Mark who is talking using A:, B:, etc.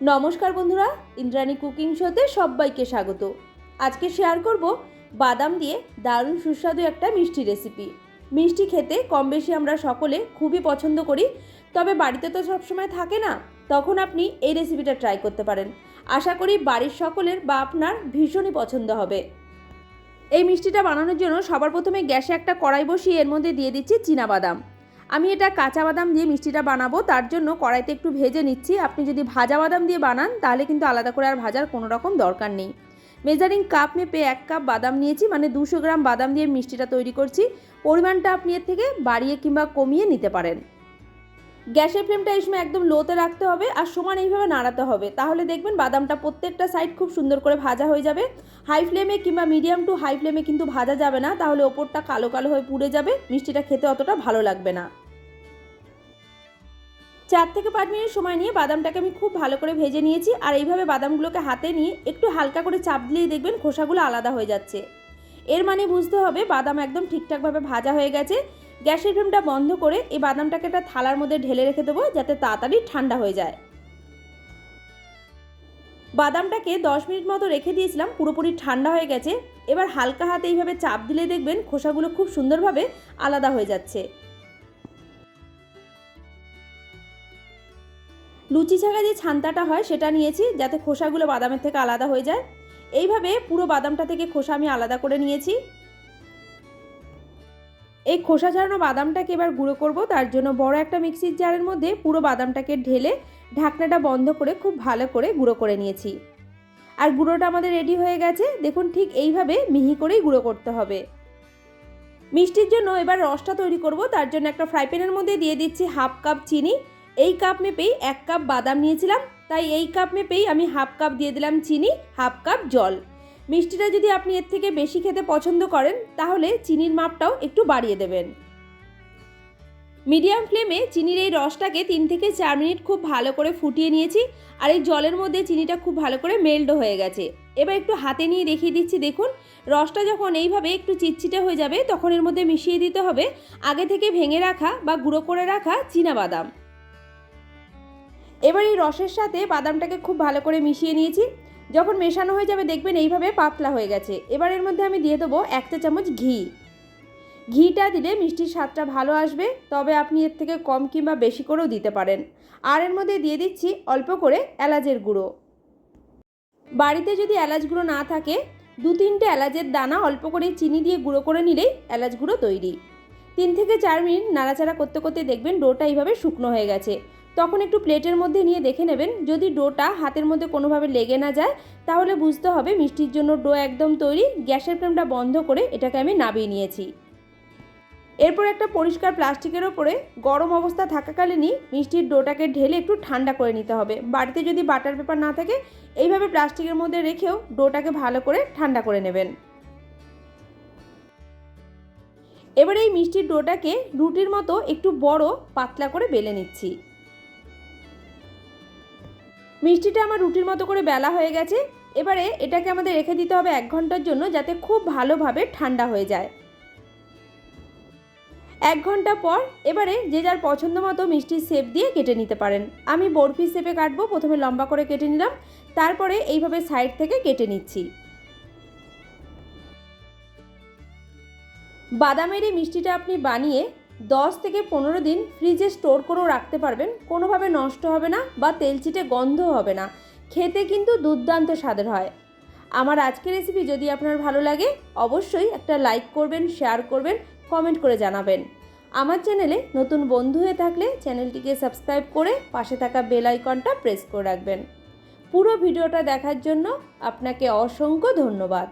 A: নমস্কার বন্ধুরা, ইন্দ্রাণী কুকিং শোতে সবাইকে স্বাগত। আজকে শেয়ার করব বাদাম দিয়ে দারুণ সুস্বাদু একটা মিষ্টি রেসিপি মিষ্টি খেতে কম বেশি আমরা সকলে খুবই পছন্দ করি, তবে বাড়িতে তো সবসময় থাকে না, তখন আপনি এই রেসিপিটা ট্রাই করতে পারেন। আশা করি বাড়ির সকলের বা আপনার ভীষণই পছন্দ হবে। এই মিষ্টিটা বানানোর জন্য সবার প্রথমে গ্যাসে একটা কড়াই বসিয়ে এর মধ্যে দিয়ে দিচ্ছি বাদাম। আমি এটা কাঁচা বাদাম দিয়ে মিষ্টিটা বানাবো, তার জন্য কড়াইতে একটু ভেজে নিচ্ছি। আপনি যদি ভাজা বাদাম দিয়ে বানান, তাহলে কিন্তু আলাদা করে আর ভাজার কোনো রকম দরকার নেই। মেজারিং কাপ মেপে এক কাপ বাদাম নিয়েছি মানে দুশো গ্রাম বাদাম দিয়ে মিষ্টিটা তৈরি করছি। পরিমাণটা আপনি এর থেকে বাড়িয়ে কিংবা কমিয়ে নিতে পারেন। গ্যাসের ফ্লেমটা এই সময় একদম লোতে রাখতে হবে আর সমান এইভাবে নাড়াতে হবে। তাহলে দেখবেন বাদামটা প্রত্যেকটা সাইড খুব সুন্দর করে ভাজা হয়ে যাবে। হাই ফ্লেমে কিংবা মিডিয়াম টু হাই ফ্লেমে কিন্তু ভাজা যাবে না, তাহলে ওপরটা কালো কালো হয়ে পুড়ে যাবে, মিষ্টিটা খেতে অতটা ভালো লাগবে না। চার থেকে পাঁচ মিনিট সময় নিয়ে বাদামটাকে আমি খুব ভালো করে ভেজে নিয়েছি আর এইভাবে বাদামগুলোকে হাতে নিয়ে একটু হালকা করে চাপ দিলেই দেখবেন খোসাগুলো আলাদা হয়ে যাচ্ছে। এর মানে বুঝতে হবে বাদাম একদম ঠিকঠাকভাবে ভাজা হয়ে গেছে। গ্যাসের ফ্লেমটা বন্ধ করে এই বাদামটাকে একটা থালার মধ্যে ঢেলে রেখে দেবো যাতে তাড়াতাড়ি ঠান্ডা হয়ে যায়। বাদামটাকে দশ মিনিট মতো রেখে দিয়েছিলাম, পুরোপুরি ঠান্ডা হয়ে গেছে। এবার হালকা হাতে এইভাবে চাপ দিলে দেখবেন খোসাগুলো খুব সুন্দরভাবে আলাদা হয়ে যাচ্ছে। লুচি ছাগা যে ছান্তাটা হয় সেটা নিয়েছি যাতে খোসাগুলো বাদামের থেকে আলাদা হয়ে যায়। এইভাবে পুরো বাদামটা থেকে খোসা আমি আলাদা করে নিয়েছি। এই খোসা ছাড়ানো বাদামটাকে এবার গুঁড়ো করব। তার জন্য বড় একটা মিক্সির জারের মধ্যে পুরো বাদামটাকে ঢেলে ঢাকনাটা বন্ধ করে খুব ভালো করে গুঁড়ো করে নিয়েছি। আর গুঁড়োটা আমাদের রেডি হয়ে গেছে। দেখুন ঠিক এইভাবে মিহি করেই গুঁড়ো করতে হবে। মিষ্টির জন্য এবার রসটা তৈরি করব। তার জন্য একটা ফ্রাই প্যানের মধ্যে দিয়ে দিচ্ছি হাফ কাপ চিনি। এই কাপ মেপেই এক কাপ বাদাম নিয়েছিলাম। তাই এই কাপ মেপেই আমি হাফ কাপ দিয়ে দিলাম চিনি হাফ কাপ জল। মিষ্টিটা যদি আপনি এর থেকে বেশি খেতে পছন্দ করেন, তাহলে চিনির মাপটাও একটু বাড়িয়ে দেবেন। মিডিয়াম ফ্লেমে চিনির এই রসটাকে তিন থেকে চার মিনিট খুব ভালো করে ফুটিয়ে নিয়েছি, আর এই জলের মধ্যে চিনিটা খুব ভালো করে মেল্ট হয়ে গেছে। এবার একটু হাতে নিয়ে দেখিয়ে দিচ্ছি, দেখুন, রসটা যখন এইভাবে একটু চিটচিটে হয়ে যাবে, তখন এর মধ্যে মিশিয়ে দিতে হবে আগে থেকে ভেঙে রাখা বা গুঁড়ো করে রাখা বাদাম এবার এই রসের সাথে বাদামটাকে খুব ভালো করে মিশিয়ে নিয়েছি। যখন মেশানো হয়ে যাবে দেখবেন এইভাবে পাতলা হয়ে গেছে। এবার এর মধ্যে আমি দিয়ে দেবো একটা চামচ ঘি। ঘিটা দিলে মিষ্টির স্বাদটা ভালো আসবে, তবে আপনি এর থেকে কম কিংবা বেশি করেও দিতে পারেন। আর এর মধ্যে দিয়ে দিচ্ছি অল্প করে এলাচের গুঁড়ো। বাড়িতে যদি এলাচ গুঁড়ো না থাকে দু তিনটে এলাচের দানা অল্প করে চিনি দিয়ে গুঁড়ো করে নিলেই এলাচ গুঁড়ো তৈরি। তিন থেকে চার মিনিট নাড়াচাড়া করতে করতে দেখবেন ডোটা এইভাবে শুকনো হয়ে গেছে। তখন একটু প্লেটের মধ্যে নিয়ে দেখে নেবেন। যদি ডোটা হাতের মধ্যে কোনোভাবে লেগে না যায়, তাহলে বুঝতে হবে মিষ্টির জন্য ডো একদম তৈরি, গ্যাসের ফ্লেমটা বন্ধ করে এটাকে আমি নামিয়ে নিয়েছি। এরপর একটা পরিষ্কার প্লাস্টিকের ওপরে গরম অবস্থা থাকাকালীনই মিষ্টির ডোটাকে ঢেলে একটু ঠান্ডা করে নিতে হবে। বাড়িতে যদি বাটার পেপার না থাকে, এইভাবে প্লাস্টিকের মধ্যে রেখেও ডোটাকে ভালো করে ঠান্ডা করে নেবেন। এবার এই মিষ্টির ডোটাকে রুটির মতো একটু বড়, পাতলা করে বেলে নিচ্ছি। মিষ্টিটা আমার রুটির মতো করে বেলা হয়ে গেছে। এবারে এটাকে আমাদের রেখে দিতে হবে এক ঘণ্টার জন্য যাতে খুব ভালোভাবে ঠান্ডা হয়ে যায়। এক ঘণ্টা পর এবারে যে যার পছন্দ মতো মিষ্টির শেপ দিয়ে কেটে নিতে পারেন। আমি বরফি শেপে কাটবো, প্রথমে লম্বা করে কেটে নিলাম, তারপরে এইভাবে সাইড থেকে কেটে নিচ্ছি। বাদামের এই মিষ্টিটা আপনি বানিয়ে দশ থেকে পনেরো দিন ফ্রিজে স্টোর করেও রাখতে পারবেন। কোনোভাবে নষ্ট হবে না বা তেলচিটে গন্ধ হবে না। খেতে কিন্তু দুর্দান্ত স্বাদের হয়। আমার আজকের রেসিপি যদি আপনার ভালো লাগে, অবশ্যই একটা লাইক করবেন শেয়ার করবেন কমেন্ট করে জানাবেন। আমার চ্যানেলে নতুন বন্ধু হয়ে থাকলে চ্যানেলটিকে সাবস্ক্রাইব করে পাশে থাকা বেল আইকনটা প্রেস করে রাখবেন। পুরো ভিডিওটা দেখার জন্য আপনাকে অসংখ্য ধন্যবাদ।